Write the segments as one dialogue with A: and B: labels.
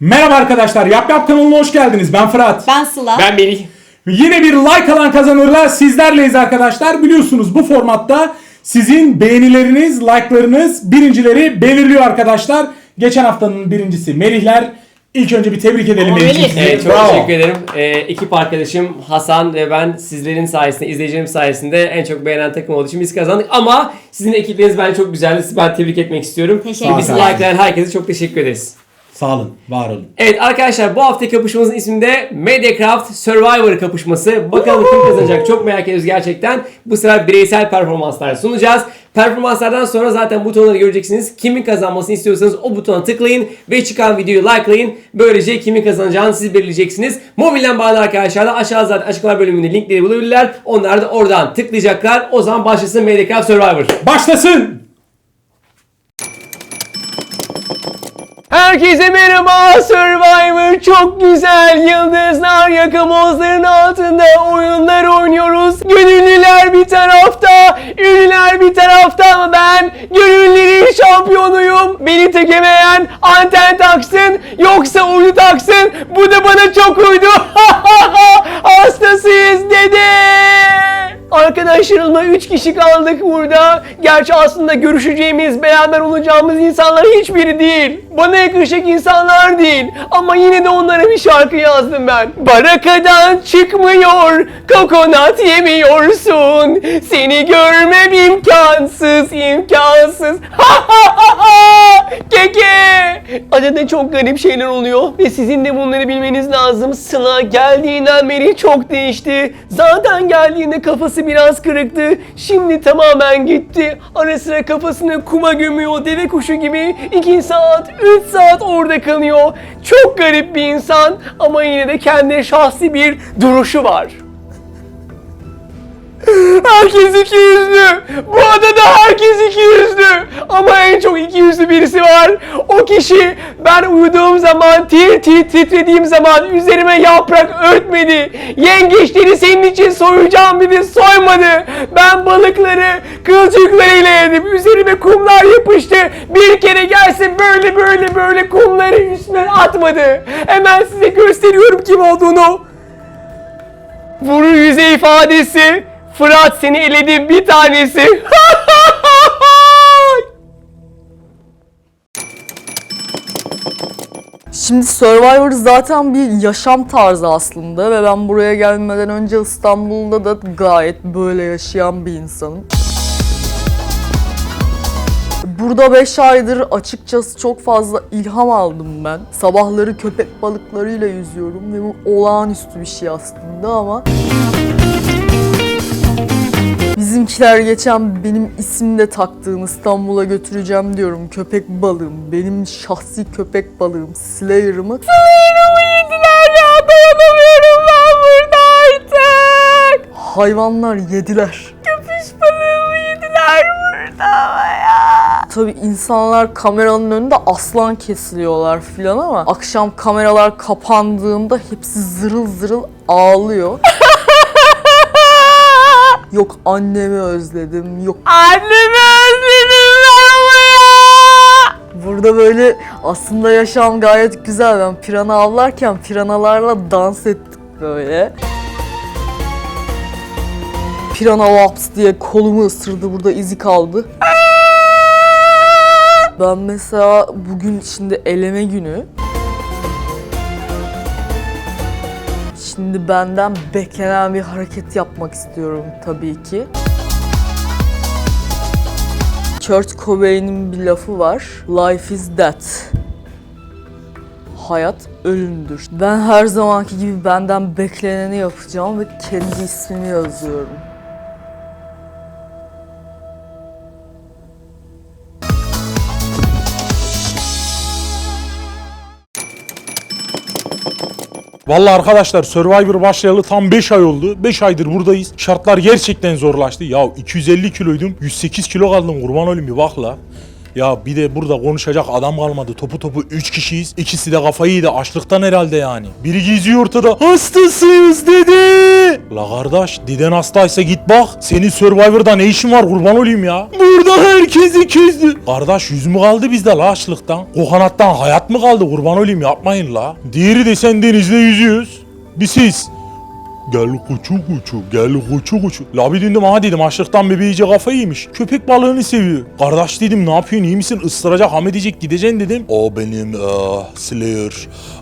A: Merhaba arkadaşlar, Yap Yap kanalına hoş geldiniz. Ben Fırat.
B: Ben Sıla.
C: Ben Melih.
A: Yine bir like alan kazanırla sizlerleyiz arkadaşlar. Biliyorsunuz bu formatta sizin beğenileriniz, like'larınız birincileri belirliyor arkadaşlar. Geçen haftanın birincisi Melihler. İlk önce bir tebrik edelim
B: Ama Melih.
C: Evet, çok
A: Bravo.
C: teşekkür ederim. Ee, ekip arkadaşım Hasan ve ben sizlerin sayesinde, izleyicilerim sayesinde en çok beğenen takım olduğu için biz kazandık. Ama sizin ekipleriniz bence çok güzeldi. Sizi ben tebrik etmek istiyorum.
B: Teşekkür
C: Bizi
A: ederim.
C: likelayan herkese çok teşekkür ederiz.
A: Sağ olun, var olun.
C: Evet arkadaşlar bu haftaki kapışmamızın ismi de Mediacraft Survivor kapışması. Bakalım kim kazanacak çok merak ediyoruz gerçekten. Bu sefer bireysel performanslar sunacağız. Performanslardan sonra zaten butonları göreceksiniz. Kimin kazanmasını istiyorsanız o butona tıklayın ve çıkan videoyu likelayın. Böylece kimin kazanacağını siz belirleyeceksiniz. Mobilden bağlı arkadaşlar da aşağı zaten açıklama bölümünde linkleri bulabilirler. Onlar da oradan tıklayacaklar. O zaman başlasın Mediacraft Survivor.
A: Başlasın!
C: Herkese merhaba. Survivor çok güzel yıldızlar yakamozların altında oyunlar oynuyoruz. Gönüllüler bir tarafta ünlüler bir tarafta ama ben gönüllülerin şampiyonuyum. Beni tekemeyen anten taksın yoksa uydu taksın bu da bana çok uydu. Hastasıyız dede Arkadaşlarımla 3 kişi kaldık burada. Gerçi aslında görüşeceğimiz, beraber olacağımız insanlar hiçbiri değil. Bana yakışacak insanlar değil. Ama yine de onlara bir şarkı yazdım ben. Barakadan çıkmıyor, kokonat yemiyorsun. Seni görmem imkansız, imkansız. Keke! Adada çok garip şeyler oluyor ve sizin de bunları bilmeniz lazım. Sıla geldiğinden beri çok değişti. Zaten geldiğinde kafası biraz kırıktı. Şimdi tamamen gitti. Ara sıra kafasını kuma gömüyor deve kuşu gibi. 2 saat, 3 saat orada kalıyor. Çok garip bir insan ama yine de kendine şahsi bir duruşu var. Herkes iki yüzlü. Bu adada herkes iki yüzlü. Ama en çok iki yüzlü birisi var. O kişi ben uyuduğum zaman tir tir titrediğim zaman üzerime yaprak örtmedi. Yengeçleri senin için soyacağım dedi soymadı. Ben balıkları kılçıklarıyla yedim. Üzerime kumlar yapıştı. Bir kere gelsin böyle böyle böyle kumları üstüne atmadı. Hemen size gösteriyorum kim olduğunu. Vuru yüze ifadesi. Fırat seni eledim bir tanesi.
D: Şimdi Survivor zaten bir yaşam tarzı aslında ve ben buraya gelmeden önce İstanbul'da da gayet böyle yaşayan bir insanım. Burada 5 aydır açıkçası çok fazla ilham aldım ben. Sabahları köpek balıklarıyla yüzüyorum ve bu olağanüstü bir şey aslında ama Bizimkiler geçen benim isimde taktığım İstanbul'a götüreceğim diyorum köpek balığım. Benim şahsi köpek balığım Slayer'ımı. Slayer'ımı yediler ya dayanamıyorum ben burada artık. Hayvanlar yediler. Köpüş balığımı yediler burada ya. Tabi insanlar kameranın önünde aslan kesiliyorlar filan ama akşam kameralar kapandığında hepsi zırıl zırıl ağlıyor. Yok annemi özledim, yok annemi özledim ben buraya. Burada böyle aslında yaşam gayet güzel. Ben pirana avlarken piranalarla dans ettik böyle. Pirana waps diye kolumu ısırdı burada izi kaldı. Ben mesela bugün şimdi eleme günü. Şimdi benden beklenen bir hareket yapmak istiyorum tabii ki. Kurt Cobain'in bir lafı var. Life is death. Hayat ölümdür. Ben her zamanki gibi benden bekleneni yapacağım ve kendi ismimi yazıyorum.
A: Vallahi arkadaşlar Survivor başlayalı tam 5 ay oldu. 5 aydır buradayız. Şartlar gerçekten zorlaştı. Ya 250 kiloydum. 108 kilo kaldım kurban olayım bir bak la. Ya bir de burada konuşacak adam kalmadı. Topu topu 3 kişiyiz. İkisi de kafayı yedi. Açlıktan herhalde yani. Biri geziyor ortada. Hastasıyız dedi. La kardeş diden hastaysa git bak. Senin Survivor'da ne işin var kurban olayım ya. Burada herkes ikizdi. Kardeş yüz mü kaldı bizde la açlıktan? Kokonattan hayat mı kaldı kurban olayım yapmayın la. Diğeri de sen denizde yüzüyoruz. Bir siz. Gel kuçu kuçu, gel kuçu kuçu. La bir dindim ha dedim açlıktan bebeği iyice kafayı yemiş. Köpek balığını seviyor. Kardeş dedim ne yapıyorsun iyi misin? Isıracak Ahmet diyecek gideceksin dedim. O benim ah, Slayer.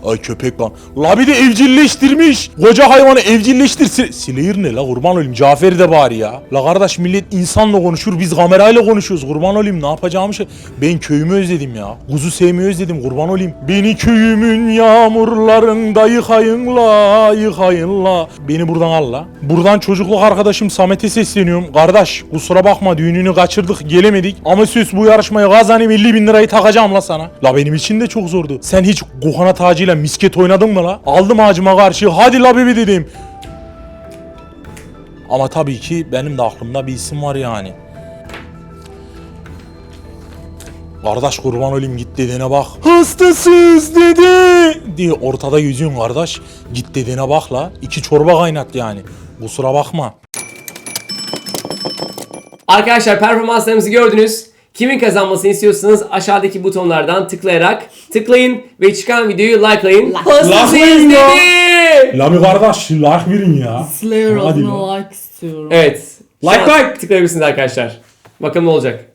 A: Ay köpek balığı. La bir de evcilleştirmiş. Koca hayvanı evcilleştir. Sl- Slayer ne la kurban olayım. Cafer'i de bari ya. La kardeş millet insanla konuşur biz kamerayla konuşuyoruz. Kurban olayım ne yapacağımı şey. Ben köyümü özledim ya. Kuzu sevmeyi özledim kurban olayım. Beni köyümün yağmurlarında yıkayın la yıkayın la. Beni buradan al. Buradan çocukluk arkadaşım Samet'e sesleniyorum. Kardeş kusura bakma düğününü kaçırdık gelemedik. Ama söz bu yarışmayı kazanayım 50 bin lirayı takacağım la sana. La benim için de çok zordu. Sen hiç Gohana tacıyla misket oynadın mı la? Aldım ağacıma karşı hadi la bebe dedim. Ama tabii ki benim de aklımda bir isim var yani. Kardeş kurban olayım git dedene bak. Hastasız dede diye ortada yüzüyorsun kardeş. Git dedene bak la. İki çorba kaynat yani. Kusura bakma.
C: Arkadaşlar performanslarımızı gördünüz. Kimin kazanmasını istiyorsanız aşağıdaki butonlardan tıklayarak tıklayın ve çıkan videoyu likelayın. Hastasıyız
A: Likelayın ya.
C: dedi.
A: La bir kardeş like verin ya.
D: Slayer
A: Hadi
D: adına
A: lan.
D: like istiyorum.
C: Evet.
A: Like,
C: an
A: like.
C: Tıklayabilirsiniz arkadaşlar. Bakalım ne olacak.